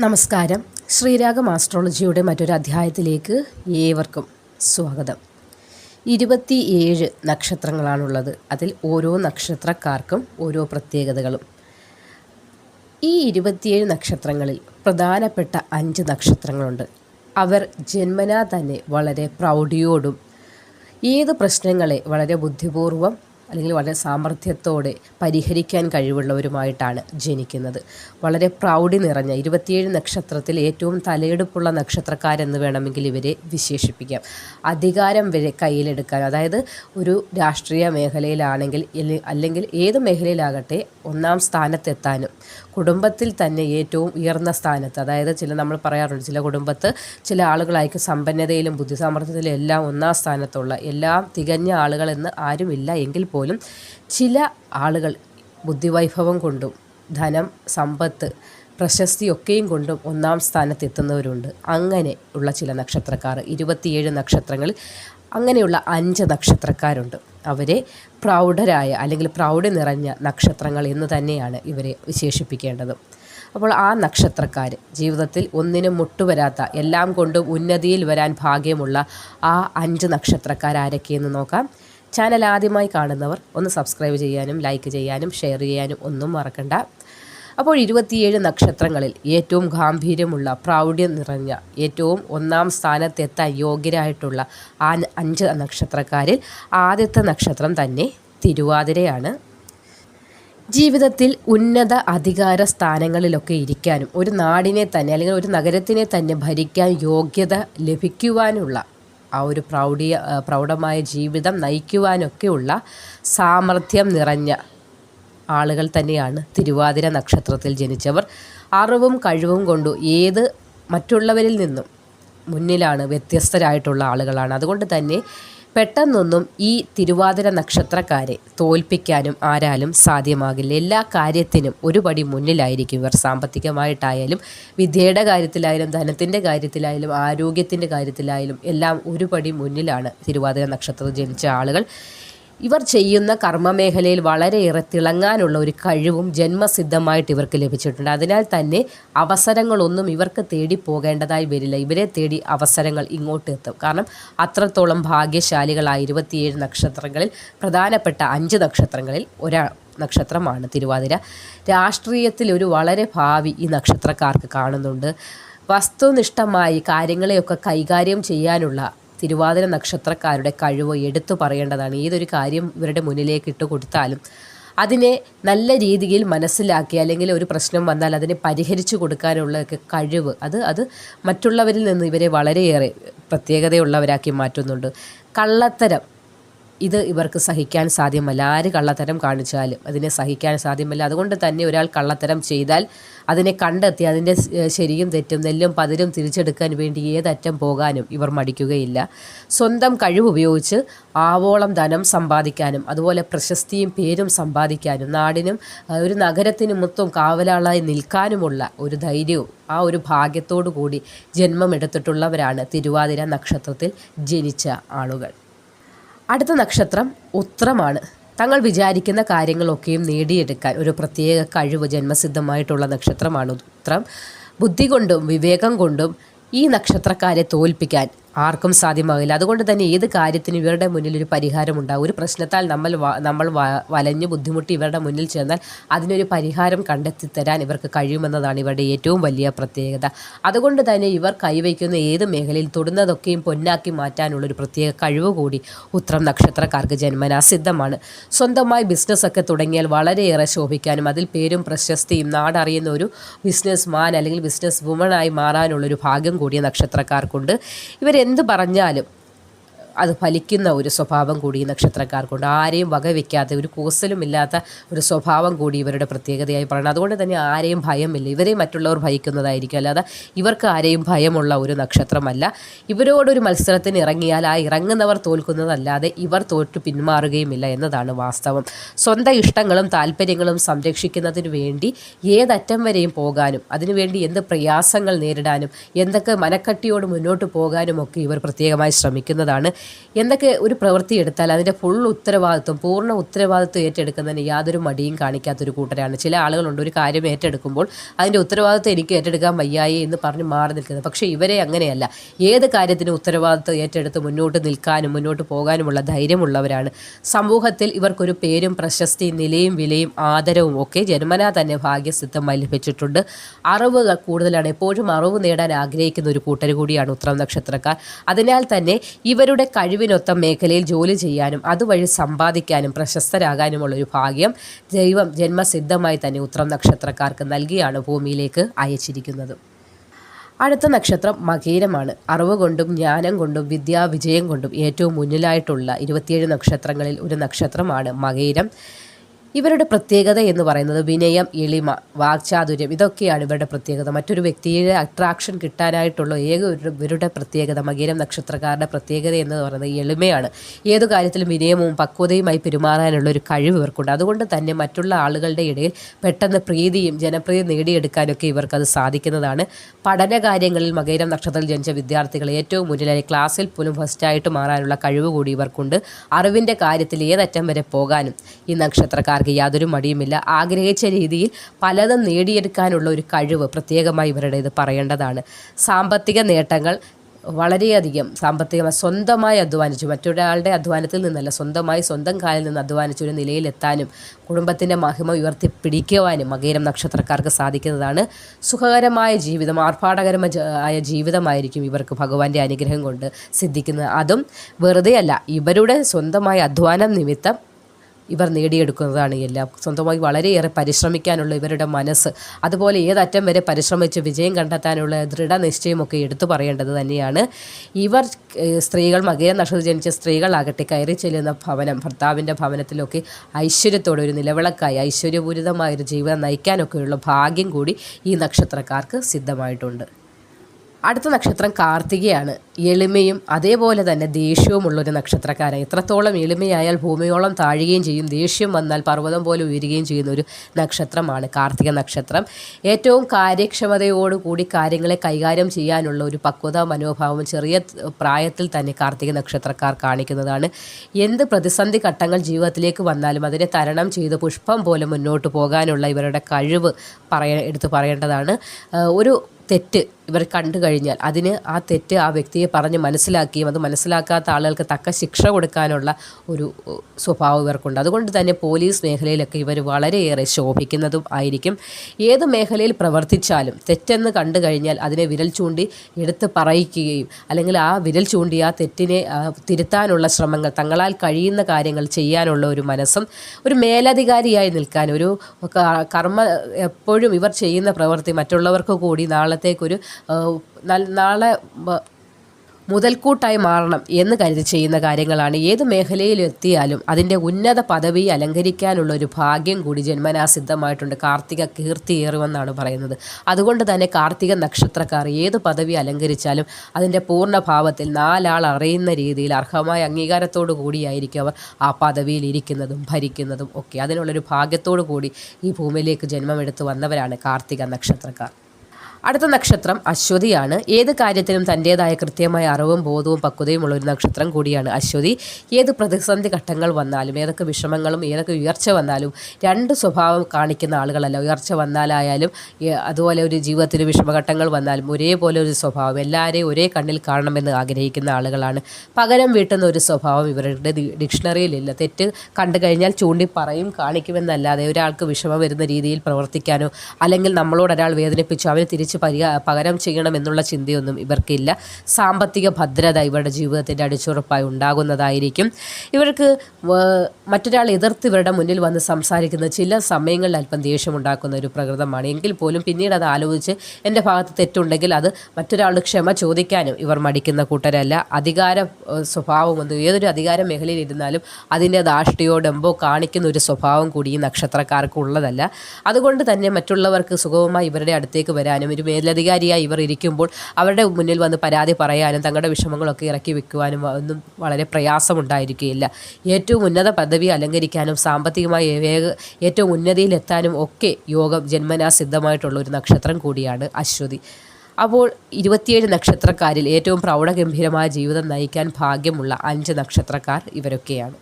നമസ്കാരം. ശ്രീരാഗം ആസ്ട്രോളജിയുടെ മറ്റൊരു അധ്യായത്തിലേക്ക് ഏവർക്കും സ്വാഗതം. ഇരുപത്തി ഏഴ് നക്ഷത്രങ്ങളാണുള്ളത്. അതിൽ ഓരോ നക്ഷത്രക്കാർക്കും ഓരോ പ്രത്യേകതകളും. ഈ ഇരുപത്തിയേഴ് നക്ഷത്രങ്ങളിൽ പ്രധാനപ്പെട്ട അഞ്ച് നക്ഷത്രങ്ങളുണ്ട്. അവർ ജന്മനാ തന്നെ വളരെ പ്രൗഢിയോടും ഏത് പ്രശ്നങ്ങളെ വളരെ ബുദ്ധിപൂർവം അല്ലെങ്കിൽ വളരെ സാമർഥ്യത്തോടെ പരിഹരിക്കാൻ കഴിവുള്ളവരുമായിട്ടാണ് ജനിക്കുന്നത്. വളരെ പ്രൗഢി നിറഞ്ഞ ഇരുപത്തിയേഴ് നക്ഷത്രത്തിൽ ഏറ്റവും തലയെടുപ്പുള്ള നക്ഷത്രക്കാരെന്ന് വേണമെങ്കിൽ ഇവരെ വിശേഷിപ്പിക്കാം. അധികാരം വരെ കയ്യിലെടുക്കാൻ അതായത് ഒരു രാഷ്ട്രീയ മേഖലയിലാണെങ്കിൽ അല്ലെങ്കിൽ ഏത് മേഖലയിലാകട്ടെ ഒന്നാം സ്ഥാനത്തെത്താനും കുടുംബത്തിൽ തന്നെ ഏറ്റവും ഉയർന്ന സ്ഥാനത്ത് അതായത് ചില നമ്മൾ പറയാറുണ്ട് ചില കുടുംബത്ത് ചില ആളുകളായിരിക്കും സമ്പന്നതയിലും ബുദ്ധിസാമർഥ്യത്തിലും എല്ലാം ഒന്നാം സ്ഥാനത്തുള്ള എല്ലാം തികഞ്ഞ ആളുകളെന്ന് ആരുമില്ല എങ്കിൽ പോലും ചില ആളുകൾ ബുദ്ധിവൈഭവം കൊണ്ടും ധനം സമ്പത്ത് പ്രശസ്തിയൊക്കെയും കൊണ്ടും ഒന്നാം സ്ഥാനത്തെത്തുന്നവരുണ്ട്. അങ്ങനെ ഉള്ള ചില നക്ഷത്രക്കാർ ഇരുപത്തിയേഴ് നക്ഷത്രങ്ങളിൽ അങ്ങനെയുള്ള അഞ്ച് നക്ഷത്രക്കാരുണ്ട്. അവരെ പ്രൗഢരായ അല്ലെങ്കിൽ പ്രൗഢി നിറഞ്ഞ നക്ഷത്രങ്ങൾ എന്ന് തന്നെയാണ് ഇവരെ വിശേഷിപ്പിക്കേണ്ടത്. അപ്പോൾ ആ നക്ഷത്രക്കാർ ജീവിതത്തിൽ ഒന്നിനും മുട്ടുവരാത്ത എല്ലാം കൊണ്ടും ഉന്നതിയിൽ വരാൻ ഭാഗ്യമുള്ള ആ അഞ്ച് നക്ഷത്രക്കാരൊക്കെയെന്ന് നോക്കാം. ചാനൽ ആദ്യമായി കാണുന്നവർ ഒന്ന് സബ്സ്ക്രൈബ് ചെയ്യാനും ലൈക്ക് ചെയ്യാനും ഷെയർ ചെയ്യാനും ഒന്നും മറക്കണ്ട. അപ്പോൾ ഇരുപത്തിയേഴ് നക്ഷത്രങ്ങളിൽ ഏറ്റവും ഗാംഭീര്യമുള്ള പ്രൗഢ്യം നിറഞ്ഞ ഏറ്റവും ഒന്നാം സ്ഥാനത്തെത്താൻ യോഗ്യരായിട്ടുള്ള ആ അഞ്ച് നക്ഷത്രക്കാരിൽ ആദ്യത്തെ നക്ഷത്രം തന്നെ തിരുവാതിരയാണ്. ജീവിതത്തിൽ ഉന്നത അധികാര സ്ഥാനങ്ങളിലൊക്കെ ഇരിക്കാനും ഒരു നാടിനെ തന്നെ അല്ലെങ്കിൽ ഒരു നഗരത്തിനെ തന്നെ ഭരിക്കാൻ യോഗ്യത ലഭിക്കുവാനുള്ള ആ ഒരു പ്രൗഢിയ പ്രൗഢമായ ജീവിതം നയിക്കുവാനൊക്കെയുള്ള സാമർഥ്യം നിറഞ്ഞ ആളുകൾ തന്നെയാണ് തിരുവാതിര നക്ഷത്രത്തിൽ ജനിച്ചവർ. അറിവും കഴിവും കൊണ്ടു ഏത് മറ്റുള്ളവരിൽ നിന്നും മുന്നിലാണ് വ്യത്യസ്തരായിട്ടുള്ള ആളുകളാണ്. അതുകൊണ്ട് തന്നെ പെട്ടെന്നൊന്നും ഈ തിരുവാതിര നക്ഷത്രക്കാരെ തോൽപ്പിക്കാനും ആരാലും സാധ്യമാകില്ല. എല്ലാ കാര്യത്തിനും ഒരുപടി മുന്നിലായിരിക്കും ഇവർ. സാമ്പത്തികമായിട്ടായാലും വിദ്യയുടെ കാര്യത്തിലായാലും ധനത്തിന്റെ കാര്യത്തിലായാലും ആരോഗ്യത്തിന്റെ കാര്യത്തിലായാലും എല്ലാം ഒരുപടി മുന്നിലാണ് തിരുവാതിര നക്ഷത്രത്തിൽ ജനിച്ച ആളുകൾ. ഇവർ ചെയ്യുന്ന കർമ്മമേഖലയിൽ വളരെയേറെ തിളങ്ങാനുള്ള ഒരു കഴിവും ജന്മസിദ്ധമായിട്ട് ഇവർക്ക് ലഭിച്ചിട്ടുണ്ട്. അതിനാൽ തന്നെ അവസരങ്ങളൊന്നും ഇവർക്ക് തേടി പോകേണ്ടതായി വരില്ല. ഇവരെ തേടി അവസരങ്ങൾ ഇങ്ങോട്ട് എത്തും. കാരണം അത്രത്തോളം ഭാഗ്യശാലികളായ ഇരുപത്തിയേഴ് നക്ഷത്രങ്ങളിൽ പ്രധാനപ്പെട്ട അഞ്ച് നക്ഷത്രങ്ങളിൽ ഒരാ നക്ഷത്രമാണ് തിരുവാതിര. രാഷ്ട്രീയത്തിൽ ഒരു വളരെ ഭാവി ഈ നക്ഷത്രക്കാർക്ക് കാണുന്നുണ്ട്. വസ്തുനിഷ്ഠമായി കാര്യങ്ങളെയൊക്കെ കൈകാര്യം ചെയ്യാനുള്ള തിരുവാതിര നക്ഷത്രക്കാരുടെ കഴിവ് എടുത്തു പറയേണ്ടതാണ്. ഏതൊരു കാര്യം ഇവരുടെ മുന്നിലേക്ക് ഇട്ട് കൊടുത്താലും അതിനെ നല്ല രീതിയിൽ മനസ്സിലാക്കി അല്ലെങ്കിൽ ഒരു പ്രശ്നം വന്നാൽ അതിനെ പരിഹരിച്ചു കൊടുക്കാനുള്ളതൊക്കെ കഴിവ് അത് അത് മറ്റുള്ളവരിൽ നിന്ന് ഇവരെ വളരെയേറെ പ്രത്യേകതയുള്ളവരാക്കി മാറ്റുന്നുണ്ട്. കള്ളത്തരം ഇത് ഇവർക്ക് സഹിക്കാൻ സാധ്യമല്ല. ആര് കള്ളത്തരം കാണിച്ചാലും അതിനെ സഹിക്കാൻ സാധ്യമല്ല. അതുകൊണ്ട് തന്നെ ഒരാൾ കള്ളത്തരം ചെയ്താൽ അതിനെ കണ്ടെത്തി അതിന്റെ ശരിയും തെറ്റും നെല്ലും പതിരും തിരിച്ചെടുക്കാൻ വേണ്ടി ഏതറ്റം പോകാനും ഇവർ മടിക്കുകയില്ല. സ്വന്തം കഴിവുപയോഗിച്ച് ആവോളം ധനം സമ്പാദിക്കാനും അതുപോലെ പ്രശസ്തിയും പേരും സമ്പാദിക്കാനും നാടിനും ഒരു നഗരത്തിനും മൊത്തം കാവലാളായി നിൽക്കാനുമുള്ള ഒരു ധൈര്യവും ആ ഒരു ഭാഗ്യത്തോടു കൂടി ജന്മമെടുത്തിട്ടുള്ളവരാണ് തിരുവാതിര നക്ഷത്രത്തിൽ ജനിച്ച ആളുകൾ. അടുത്ത നക്ഷത്രം ഉത്രമാണ് തങ്ങൾ വിചാരിക്കുന്ന കാര്യങ്ങളൊക്കെയും നേടിയെടുക്കാൻ ഒരു പ്രത്യേക കഴിവ് ജന്മസിദ്ധമായിട്ടുള്ള നക്ഷത്രമാണ് ഉത്രം. ബുദ്ധി കൊണ്ടും വിവേകം കൊണ്ടും ഈ നക്ഷത്രക്കാരെ തോൽപ്പിക്കാൻ ആർക്കും സാധ്യമാകില്ല. അതുകൊണ്ട് തന്നെ ഏത് കാര്യത്തിനും ഇവരുടെ മുന്നിൽ ഒരു പരിഹാരം ഉണ്ടാകും ഒരു പ്രശ്നത്താൽ നമ്മൾ നമ്മൾ വലഞ്ഞ് ബുദ്ധിമുട്ടി ഇവരുടെ മുന്നിൽ ചെന്നാൽ അതിനൊരു പരിഹാരം കണ്ടെത്തി തരാൻ ഇവർക്ക് കഴിയുമെന്നതാണ് ഇവരുടെ ഏറ്റവും വലിയ പ്രത്യേകത. അതുകൊണ്ട് തന്നെ ഇവർ കൈവയ്ക്കുന്ന ഏത് മേഖലയിൽ തൊടുന്നതൊക്കെയും പൊന്നാക്കി മാറ്റാനുള്ള ഒരു പ്രത്യേക കഴിവ് കൂടി ഉത്രം നക്ഷത്രക്കാർക്ക് ജന്മനാ സിദ്ധമാണ്. സ്വന്തമായി ബിസിനസ്സൊക്കെ തുടങ്ങിയാൽ വളരെയേറെ ശോഭിക്കാനും അതിൽ പേരും പ്രശസ്തിയും നാടറിയുന്ന ഒരു ബിസിനസ് മാൻ അല്ലെങ്കിൽ ബിസിനസ് വുമൺ വുമണായി മാറാനുള്ളൊരു ഭാഗ്യം കൂടിയ നക്ഷത്രക്കാർക്കുണ്ട്. ഇവർ എന്ത് പറഞ്ഞാലും അത് ഫലിക്കുന്ന ഒരു സ്വഭാവം കൂടി ഈ നക്ഷത്രക്കാർക്കുണ്ട്. ആരെയും വകവെക്കാത്ത ഒരു കൂസലുമില്ലാത്ത ഒരു സ്വഭാവം കൂടി ഇവരുടെ പ്രത്യേകതയായി പറയുന്നത് അതുകൊണ്ട് തന്നെ ആരെയും ഭയമില്ല. ഇവരെയും മറ്റുള്ളവർ ഭയക്കുന്നതായിരിക്കും. അല്ലാതെ ഇവർക്ക് ആരെയും ഭയമുള്ള ഒരു നക്ഷത്രമല്ല. ഇവരോടൊരു മത്സരത്തിന് ഇറങ്ങിയാൽ ആ ഇറങ്ങുന്നവർ തോൽക്കുന്നതല്ലാതെ ഇവർ തോറ്റു പിന്മാറുകയുമില്ല എന്നതാണ് വാസ്തവം. സ്വന്തം ഇഷ്ടങ്ങളും താല്പര്യങ്ങളും സംരക്ഷിക്കുന്നതിന് വേണ്ടി ഏതറ്റം വരെയും പോകാനും അതിനുവേണ്ടി എന്ത് പ്രയാസങ്ങൾ നേരിടാനും എന്തൊക്കെ മനക്കട്ടിയോട് മുന്നോട്ട് പോകാനും ഒക്കെ ഇവർ പ്രത്യേകമായി ശ്രമിക്കുന്നതാണ് എന്തൊക്കെ ഒരു പ്രവൃത്തി എടുത്താൽ അതിന്റെ ഫുൾ ഉത്തരവാദിത്വം പൂർണ ഉത്തരവാദിത്വം ഏറ്റെടുക്കുന്നതിന് യാതൊരു മടിയും കാണിക്കാത്തൊരു കൂട്ടരാണ്. ചില ആളുകളുണ്ട് ഒരു കാര്യം ഏറ്റെടുക്കുമ്പോൾ അതിന്റെ ഉത്തരവാദിത്വം എനിക്ക് ഏറ്റെടുക്കാൻ വയ്യായി എന്ന് പറഞ്ഞ് മാറി നിൽക്കുന്നത്. പക്ഷേ ഇവരെ അങ്ങനെയല്ല. ഏത് കാര്യത്തിനും ഉത്തരവാദിത്വം ഏറ്റെടുത്ത് മുന്നോട്ട് നിൽക്കാനും മുന്നോട്ട് പോകാനുമുള്ള ധൈര്യമുള്ളവരാണ്. സമൂഹത്തിൽ ഇവർക്കൊരു പേരും പ്രശസ്തിയും നിലയും വിലയും ആദരവും ഒക്കെ ജന്മനാ തന്നെ ഭാഗ്യസിദ്ധമായി ലഭിച്ചിട്ടുണ്ട് അറിവ് കൂടുതലാണ്. എപ്പോഴും അറിവ് നേടാൻ ആഗ്രഹിക്കുന്ന ഒരു കൂട്ടർ കൂടിയാണ് ഉത്തരം നക്ഷത്രക്കാർ. അതിനാൽ തന്നെ ഇവരുടെ കഴിവിനൊത്ത മേഖലയിൽ ജോലി ചെയ്യാനും അതുവഴി സമ്പാദിക്കാനും പ്രശസ്തരാകാനുമുള്ള ഒരു ഭാഗ്യം ദൈവം ജന്മസിദ്ധമായി തന്നെ ഉത്രം നക്ഷത്രക്കാർക്ക് നൽകിയാണ് ഭൂമിയിലേക്ക് അയച്ചിരിക്കുന്നത്. അടുത്ത നക്ഷത്രം മകീരമാണ്. അറിവ് കൊണ്ടും ജ്ഞാനം കൊണ്ടും വിദ്യാവിജയം കൊണ്ടും ഏറ്റവും മുന്നിലായിട്ടുള്ള ഇരുപത്തിയേഴ് നക്ഷത്രങ്ങളിൽ ഒരു നക്ഷത്രമാണ് മകീരം. ഇവരുടെ പ്രത്യേകത എന്ന് പറയുന്നത് വിനയം എളിമ വാക്ചാതുര്യം ഇതൊക്കെയാണ് ഇവരുടെ പ്രത്യേകത. മറ്റൊരു വ്യക്തിയുടെ അട്രാക്ഷൻ കിട്ടാനായിട്ടുള്ള ഏക ഇവരുടെ പ്രത്യേകത മകീരം നക്ഷത്രക്കാരുടെ പ്രത്യേകത എന്ന് പറയുന്നത് എളിമയാണ്. ഏതു കാര്യത്തിലും വിനയവും പക്വതയുമായി പെരുമാറാനുള്ള ഒരു കഴിവ് ഇവർക്കുണ്ട്. അതുകൊണ്ട് തന്നെ മറ്റുള്ള ആളുകളുടെ ഇടയിൽ പെട്ടെന്ന് പ്രീതിയും ജനപ്രീതി നേടിയെടുക്കാനൊക്കെ ഇവർക്കത് സാധിക്കുന്നതാണ്. പഠന കാര്യങ്ങളിൽ മകീരം നക്ഷത്രത്തിൽ ജനിച്ച വിദ്യാർത്ഥികൾ ഏറ്റവും മുന്നിലായി ക്ലാസ്സിൽ പോലും ഫസ്റ്റായിട്ട് മാറാനുള്ള കഴിവ് കൂടി ഇവർക്കുണ്ട്. അറിവിന്റെ കാര്യത്തിൽ ഏതറ്റം വരെ പോകാനും ഈ നക്ഷത്രക്കാർ ആൾക്കാർക്ക് യാതൊരു മടിയുമില്ല. ആഗ്രഹിച്ച രീതിയിൽ പലതും നേടിയെടുക്കാനുള്ള ഒരു കഴിവ് പ്രത്യേകമായി ഇവരുടേത് പറയേണ്ടതാണ്. സാമ്പത്തിക നേട്ടങ്ങൾ വളരെയധികം സാമ്പത്തികമായി സ്വന്തമായി അധ്വാനിച്ചു. മറ്റൊരാളുടെ അധ്വാനത്തിൽ നിന്നല്ല സ്വന്തമായി സ്വന്തം കാലിൽ നിന്ന് അധ്വാനിച്ച ഒരു നിലയിലെത്താനും കുടുംബത്തിന്റെ മഹിമ ഉയർത്തി പിടിക്കുവാനും മകേരം നക്ഷത്രക്കാർക്ക് സാധിക്കുന്നതാണ്. സുഖകരമായ ജീവിതം ആർഭാടകരമായ ജീവിതമായിരിക്കും ഇവർക്ക് ഭഗവാന്റെ അനുഗ്രഹം കൊണ്ട് സിദ്ധിക്കുന്നത്. അതും വെറുതെയല്ല ഇവരുടെ സ്വന്തമായ അധ്വാനം നിമിത്തം ഇവർ നേടിയെടുക്കുന്നതാണ് എല്ലാം. സ്വന്തമായി വളരെയേറെ പരിശ്രമിക്കാനുള്ള ഇവരുടെ മനസ്സ് അതുപോലെ ഏതറ്റം വരെ പരിശ്രമിച്ച് വിജയം കണ്ടെത്താനുള്ള ദൃഢനിശ്ചയമൊക്കെ എടുത്തു പറയേണ്ടത് തന്നെയാണ്. ഇവർ സ്ത്രീകൾ മകര നക്ഷത്രം ജനിച്ച സ്ത്രീകളാകട്ടെ കയറി ചെല്ലുന്ന ഭവനം ഭർത്താവിന്റെ ഭവനത്തിലൊക്കെ ഐശ്വര്യത്തോടെ ഒരു നിലവിളക്കായി ഐശ്വര്യപൂരിതമായൊരു ജീവിതം നയിക്കാനൊക്കെയുള്ള ഭാഗ്യം കൂടി ഈ നക്ഷത്രക്കാർക്ക് സിദ്ധമായിട്ടുണ്ട്. അടുത്ത നക്ഷത്രം കാർത്തികയാണ്. എളിമയും അതേപോലെ തന്നെ ദേഷ്യവുമുള്ളൊരു നക്ഷത്രക്കാരൻ എത്രത്തോളം എളിമയായാൽ ഭൂമിയോളം താഴുകയും ചെയ്യും. ദേഷ്യം വന്നാൽ പർവതം പോലെ ഉയരുകയും ചെയ്യുന്ന ഒരു നക്ഷത്രമാണ് കാർത്തിക നക്ഷത്രം. ഏറ്റവും കാര്യക്ഷമതയോടുകൂടി കാര്യങ്ങളെ കൈകാര്യം ചെയ്യാനുള്ള ഒരു പക്വത മനോഭാവം ചെറിയ പ്രായത്തിൽ തന്നെ കാർത്തിക നക്ഷത്രക്കാർ കാണിക്കുന്നതാണ്. എന്ത് പ്രതിസന്ധി ഘട്ടങ്ങൾ ജീവിതത്തിലേക്ക് വന്നാലും അതിനെ തരണം ചെയ്ത് പുഷ്പം പോലെ മുന്നോട്ട് പോകാനുള്ള ഇവരുടെ കഴിവ് പറയ എടുത്തു പറയേണ്ടതാണ്. ഒരു തെറ്റ് ഇവർ കണ്ടു കഴിഞ്ഞാൽ അതിന് ആ തെറ്റ് ആ വ്യക്തിയെ പറഞ്ഞ് മനസ്സിലാക്കിയും അത് മനസ്സിലാക്കാത്ത ആളുകൾക്ക് തക്ക ശിക്ഷ കൊടുക്കാനുള്ള ഒരു സ്വഭാവം ഇവർക്കുണ്ട്. അതുകൊണ്ട് തന്നെ പോലീസ് മേഖലയിലൊക്കെ ഇവർ വളരെയേറെ ശോഭിക്കുന്നതും ആയിരിക്കും. ഏത് മേഖലയിൽ പ്രവർത്തിച്ചാലും തെറ്റെന്ന് കണ്ടു കഴിഞ്ഞാൽ അതിനെ വിരൽ ചൂണ്ടി എടുത്ത് പറയിക്കുകയും അല്ലെങ്കിൽ ആ വിരൽ ചൂണ്ടി ആ തെറ്റിനെ തിരുത്താനുള്ള ശ്രമങ്ങൾ തങ്ങളാൽ കഴിയുന്ന കാര്യങ്ങൾ ചെയ്യാനുള്ള ഒരു മനസ്സും ഒരു മേലധികാരിയായി നിൽക്കാൻ ഒരു കർമ്മ എപ്പോഴും ഇവർ ചെയ്യുന്ന പ്രവൃത്തി മറ്റുള്ളവർക്ക് കൂടി നാളത്തേക്കൊരു നാളെ മുതൽക്കൂട്ടായി മാറണം എന്ന് കരുതി ചെയ്യുന്ന കാര്യങ്ങളാണ്. ഏത് മേഖലയിൽ എത്തിയാലും അതിന്റെ ഉന്നത പദവി അലങ്കരിക്കാനുള്ള ഒരു ഭാഗ്യം കൂടി ജന്മനാ സിദ്ധമായിട്ടുണ്ട്. കാർത്തിക കീർത്തിയേറുമെന്നാണ് പറയുന്നത്. അതുകൊണ്ട് തന്നെ കാർത്തിക നക്ഷത്രക്കാർ ഏത് പദവി അലങ്കരിച്ചാലും അതിന്റെ പൂർണഭാവത്തിൽ നാലാൾ അറിയുന്ന രീതിയിൽ അർഹമായ അംഗീകാരത്തോടു കൂടിയായിരിക്കും അവർ ആ പദവിയിൽ ഇരിക്കുന്നതും ഭരിക്കുന്നതും ഒക്കെ. അതിനുള്ളൊരു ഭാഗ്യത്തോടു കൂടി ഈ ഭൂമിയിലേക്ക് ജന്മമെടുത്ത് വന്നവരാണ് കാർത്തിക നക്ഷത്രക്കാർ. അടുത്ത നക്ഷത്രം അശ്വതിയാണ്. ഏത് കാര്യത്തിനും തന്റേതായ കൃത്യമായ അറിവും ബോധവും പക്വതയും ഉള്ള ഒരു നക്ഷത്രം കൂടിയാണ് അശ്വതി. ഏത് പ്രതിസന്ധി ഘട്ടങ്ങൾ വന്നാലും ഏതൊക്കെ വിഷമങ്ങളും ഏതൊക്കെ ഉയർച്ച വന്നാലും രണ്ട് സ്വഭാവം കാണിക്കുന്ന ആളുകളല്ല. ഉയർച്ച വന്നാലായാലും അതുപോലെ ഒരു ജീവിതത്തിൽ വിഷമഘട്ടങ്ങൾ വന്നാലും ഒരേപോലെ ഒരു സ്വഭാവം എല്ലാവരെയും ഒരേ കണ്ണിൽ കാണണമെന്ന് ആഗ്രഹിക്കുന്ന ആളുകളാണ്. പകരം വീട്ടുന്ന ഒരു സ്വഭാവം ഇവരുടെ ഡിക്ഷണറിയിലില്ല. തെറ്റ് കണ്ടു കഴിഞ്ഞാൽ ചൂണ്ടി പറയും കാണിക്കുമെന്നല്ലാതെ ഒരാൾക്ക് വിഷമം വരുന്ന രീതിയിൽ പ്രവർത്തിക്കാനോ അല്ലെങ്കിൽ നമ്മളോട് ഒരാൾ വേദനിപ്പിച്ചു അവരെ തിരിച്ച് തിരിച്ച് പരിഹാ പകരം ചെയ്യണമെന്നുള്ള ചിന്തയൊന്നും ഇവർക്കില്ല. സാമ്പത്തിക ഭദ്രത ഇവരുടെ ജീവിതത്തിന്റെ അടിച്ചുറപ്പായി ഉണ്ടാകുന്നതായിരിക്കും. ഇവർക്ക് മറ്റൊരാൾ എതിർത്ത് ഇവരുടെ മുന്നിൽ വന്ന് സംസാരിക്കുന്ന ചില സമയങ്ങളിൽ അല്പം ദേഷ്യമുണ്ടാക്കുന്ന ഒരു പ്രകൃതമാണ്. എങ്കിൽ പോലും പിന്നീട് അത് ആലോചിച്ച് എന്റെ ഭാഗത്ത് തെറ്റുണ്ടെങ്കിൽ അത് മറ്റൊരാൾ ക്ഷമ ചോദിക്കാനും ഇവർ മടിക്കുന്ന കൂട്ടരല്ല. അധികാര സ്വഭാവമൊന്നും ഏതൊരു അധികാര മേഖലയിൽ ഇരുന്നാലും അതിന്റെ ധാഷ്ടിയോ ഡംബോ കാണിക്കുന്ന ഒരു സ്വഭാവം കൂടി ഈ നക്ഷത്രക്കാർക്ക് ഉള്ളതല്ല. അതുകൊണ്ട് തന്നെ മറ്റുള്ളവർക്ക് സുഖവുമായി ഇവരുടെ അടുത്തേക്ക് വരാനും ഒരു മേലധികാരിയായി ഇവർ ഇരിക്കുമ്പോൾ അവരുടെ മുന്നിൽ വന്ന് പരാതി പറയാനും തങ്ങളുടെ വിഷമങ്ങളൊക്കെ ഇറക്കി വെക്കുവാനും ഒന്നും വളരെ പ്രയാസമുണ്ടായിരിക്കുകയില്ല. ഏറ്റവും ഉന്നത പദവി അലങ്കരിക്കാനും സാമ്പത്തികമായി വേഗ ഏറ്റവും ഉന്നതിയിലെത്താനും ഒക്കെ യോഗം ജന്മനാ സിദ്ധമായിട്ടുള്ള ഒരു നക്ഷത്രം കൂടിയാണ് അശ്വതി. അപ്പോൾ ഇരുപത്തിയേഴ് നക്ഷത്രക്കാരിൽ ഏറ്റവും പ്രൗഢഗംഭീരമായ ജീവിതം നയിക്കാൻ ഭാഗ്യമുള്ള അഞ്ച് നക്ഷത്രക്കാർ ഇവരൊക്കെയാണ്.